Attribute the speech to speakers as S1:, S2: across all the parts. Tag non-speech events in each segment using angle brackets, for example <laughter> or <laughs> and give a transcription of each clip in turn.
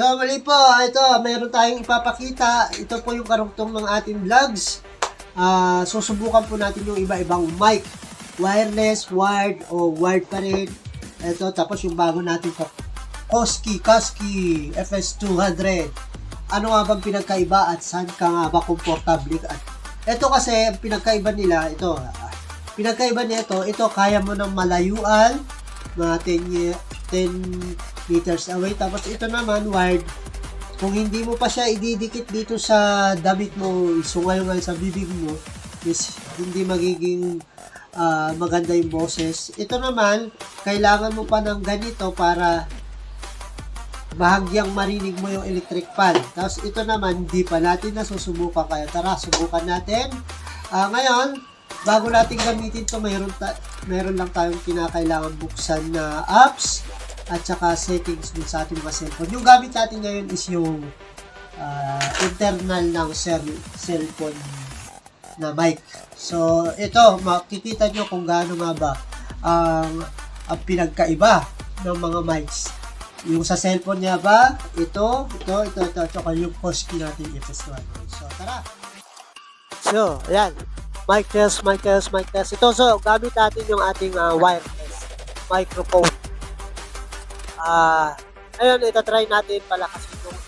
S1: So muli po, ito, mayroon tayong ipapakita. Ito po yung karugtong ng ating vlogs. Ah, susubukan po natin yung iba-ibang mic. Wireless, wired, o wired pa rin. Ito, tapos yung bago natin po. Koski, Koski, FS200. Ano nga bang pinagkaiba at saan ka nga ba komportable? At ito kasi, pinagkaiba nila, ito, ah, pinagkaiba nito, ito kaya mo ng malayuan, mga 10, ye- 10 meters away. Tapos ito naman, wired. Kung hindi mo pa siya ididikit dito sa damit mo, isungayo nga sa bibig mo, is hindi magiging ah, maganda yung boses. Ito naman, kailangan mo pa ng ganito para bahagyang marinig mo yung electric fan. Tapos ito naman, hindi pa natin nasusubukan. Kaya tara, subukan natin. Ah, ngayon, bago natin gamitin to mayroon, ta- mayroon lang tayong kinakailangan buksan na apps at saka settings dun sa ating cellphone. Yung gamit natin ngayon is yung ah, internal ng cell, cellphone na mic. So, ito, makikita nyo kung gaano nga ba ang, ang pinagkaiba ng mga mics. Yung sa cellphone niya ba, ito, ito, ito, ito, ito, ito yung Koski natin FS1. So, tara. So, ayan. Mic test, mic test, mic test. Ito, so, gamit natin yung ating ah, wireless microphone. Ah, ayun, ito try natin palakasin yung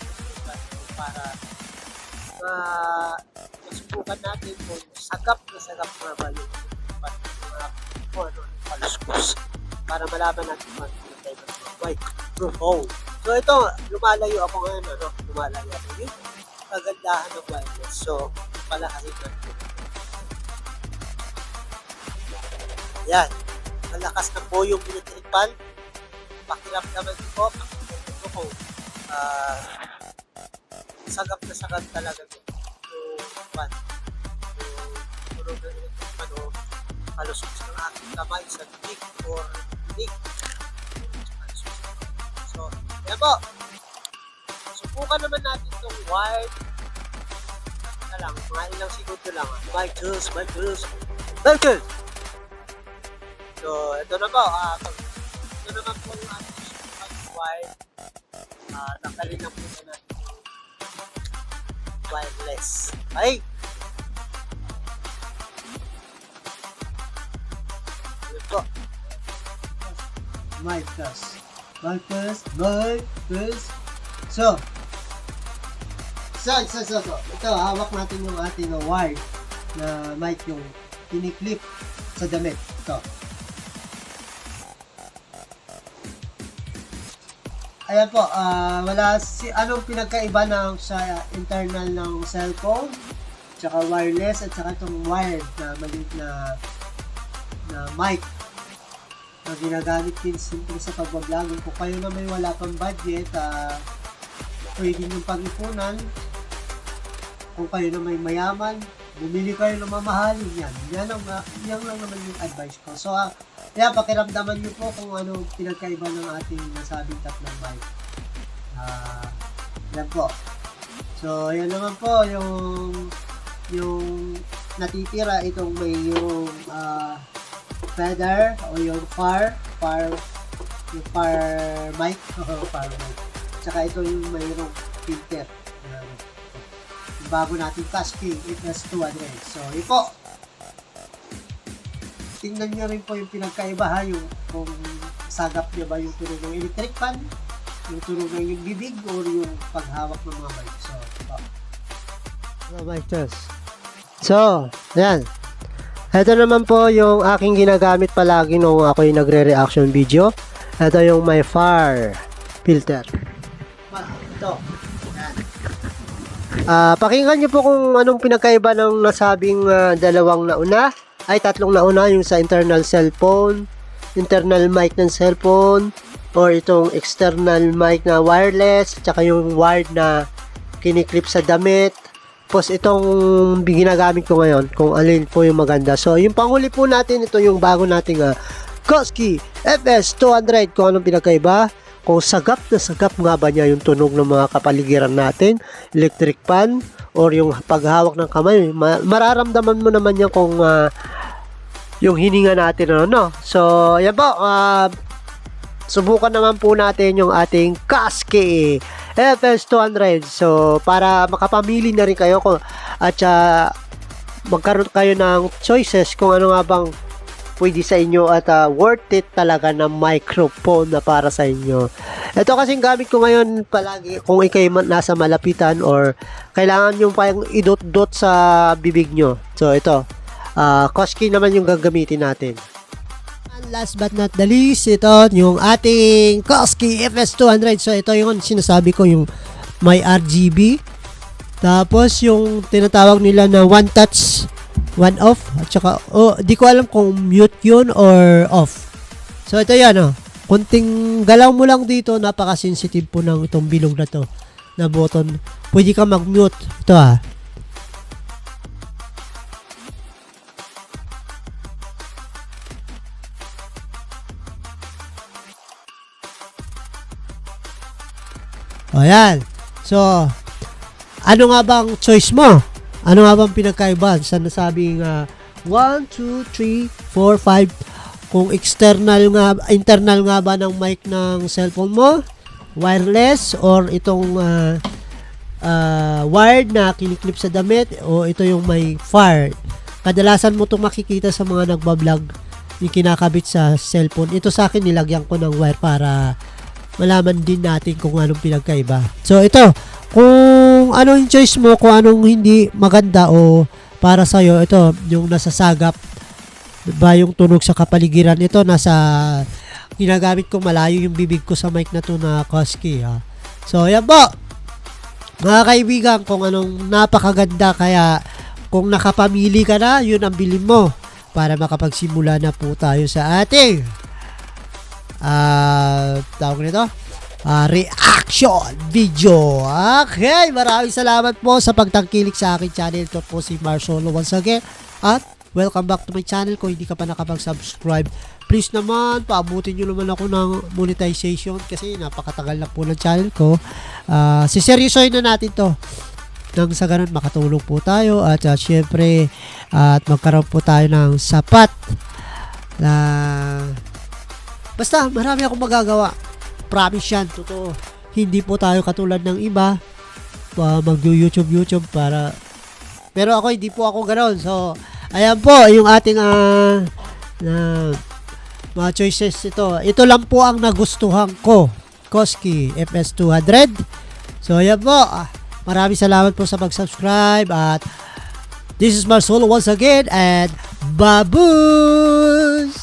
S1: para uh, masubukan natin kung sagap na sagap na ba yung mga kung ano, paluskus para malaman natin kung ano yung type of microphone. So ito, lumalayo ako ngayon, ano, lumalayo ako yung kagandahan ng wireless. So, palakasin natin. Yan. Malakas na po yung electric fan. Pakiramdaman ko, pakiramdaman ko kung ah, sagap na sagap talaga yung yung fan. Yung tunog ng electric fan o halusos ng aking kamay sa bibig or bibig. So, yan po. Subukan naman natin itong wired na lang, mga ilang segundo lang. ah. Mic tools, mic tools, mic tools. So, ito na po. ah ito naman po yung ating. Ah, tanggalin na po na wireless. Ay! Mic test. Mic test. So, so, so, so, so. Ito, hawak natin yung ating uh, wired na mic yung tiniklip sa damit. Ito. Ayan po, ah wala si anong pinagkaiba ng sa internal ng cellphone, tsaka wireless at saka itong wired na maliit na na mic na ginagamit din simple sa pagbablog. Kung kayo na may wala pang budget, ah pwede nyo pag-ipunan. Kung kayo na may mayaman, bumili kayo ng mamahalin yan. Yan, ang, ah, yan lang naman yung advice ko. So, ah, kaya pakiramdaman nyo po kung ano pinagkaiba ng ating nasabing tatlong mic. Ah, yan po. So, yan naman po yung yung natitira itong may yung ah, feather o yung far far yung far mic <laughs> far mic tsaka ito yung mayroong filter Ayan. yung bago nating Cascade FS200 so yun po tingnan nyo rin po yung pinagkaiba ha yung kung sagap niya ba yung tunog ng electric fan yung tunog ng yung bibig or yung paghawak ng mga mic so ito so, mic test so yan ito naman po yung aking ginagamit palagi nung ako yung nagre-reaction video. Ito yung my far filter. Ito. Ah, pakinggan niyo po kung anong pinagkaiba ng nasabing ah, dalawang nauna. Ay, tatlong nauna yung sa internal cellphone, internal mic ng cellphone, or itong external mic na wireless, tsaka yung wired na kiniklip sa damit. Tapos itong ginagamit ko ngayon, kung alin po yung maganda. So, yung panghuli po natin, ito yung bago nating uh, Koski FS200. Kung anong pinagkaiba, kung sagap na sagap nga ba niya yung tunog ng mga kapaligiran natin, electric fan, or yung paghawak ng kamay, ma- mararamdaman mo naman yan kung ah, yung hininga natin, ano, no? So, yan po, ah, subukan naman po natin yung ating Koski FS200. So, para makapamili na rin kayo kung, at uh, magkaroon kayo ng choices kung ano nga bang pwede sa inyo at uh, worth it talaga na microphone na para sa inyo. Ito kasing gamit ko ngayon palagi kung ikay nasa malapitan or kailangan nyo pa yung idot-dot sa bibig nyo. So, ito. Uh, Koski naman yung gagamitin natin. And last but not the least, ito yung ating Koski FS200. So, ito yung sinasabi ko yung may RGB. Tapos, yung tinatawag nila na one touch, one off. At saka, oh, di ko alam kung mute yun or off. So, ito yan, oh. Kunting galaw mo lang dito, napaka-sensitive po ng itong bilog na to na button. Pwede ka mag-mute. Ito, ah. O. So, ano nga bang choice mo? Ano nga bang pinagkaiba sa nasabing uh, 1, 2, 3, 4, 5 kung external nga, internal nga ba ng mic ng cellphone mo? Wireless or itong uh, uh, wired na kiniklip sa damit o ito yung may far. Kadalasan mo itong makikita sa mga nagbablog yung kinakabit sa cellphone. Ito sa akin nilagyan ko ng wire para malaman din natin kung anong pinagkaiba. So ito, kung ano yung choice mo, kung anong hindi maganda o para sa'yo, ito, yung nasasagap, ba yung tunog sa kapaligiran, ito nasa, ginagamit ko malayo yung bibig ko sa mic na to na Koski, ha. So, yan po. Mga kaibigan, kung anong napakaganda, kaya kung nakapamili ka na, yun ang bilhin mo para makapagsimula na po tayo sa ating ah tawag nito ah, reaction video. Okay maraming salamat po sa pagtangkilik sa akin channel. Ito po si Marsolo once again. At welcome back to my channel. Kung hindi ka pa nakapag-subscribe please naman paabutin nyo naman ako ng monetization kasi napakatagal na po ng channel ko. Ah, siseryosohin na natin to. Nang sa ganun makatulong po tayo at uh, syempre at magkaroon po tayo ng sapat na Basta, marami akong magagawa. Promise yan, totoo. Hindi po tayo katulad ng iba. Uh, mag-YouTube, YouTube para... Pero ako, hindi po ako ganoon. So, ayan po, yung ating ah, na mga choices ito. Ito lang po ang nagustuhan ko. Koski FS200. So, ayan po. Ah, maraming salamat po sa pag-subscribe at this is Marsolo once again and baboon!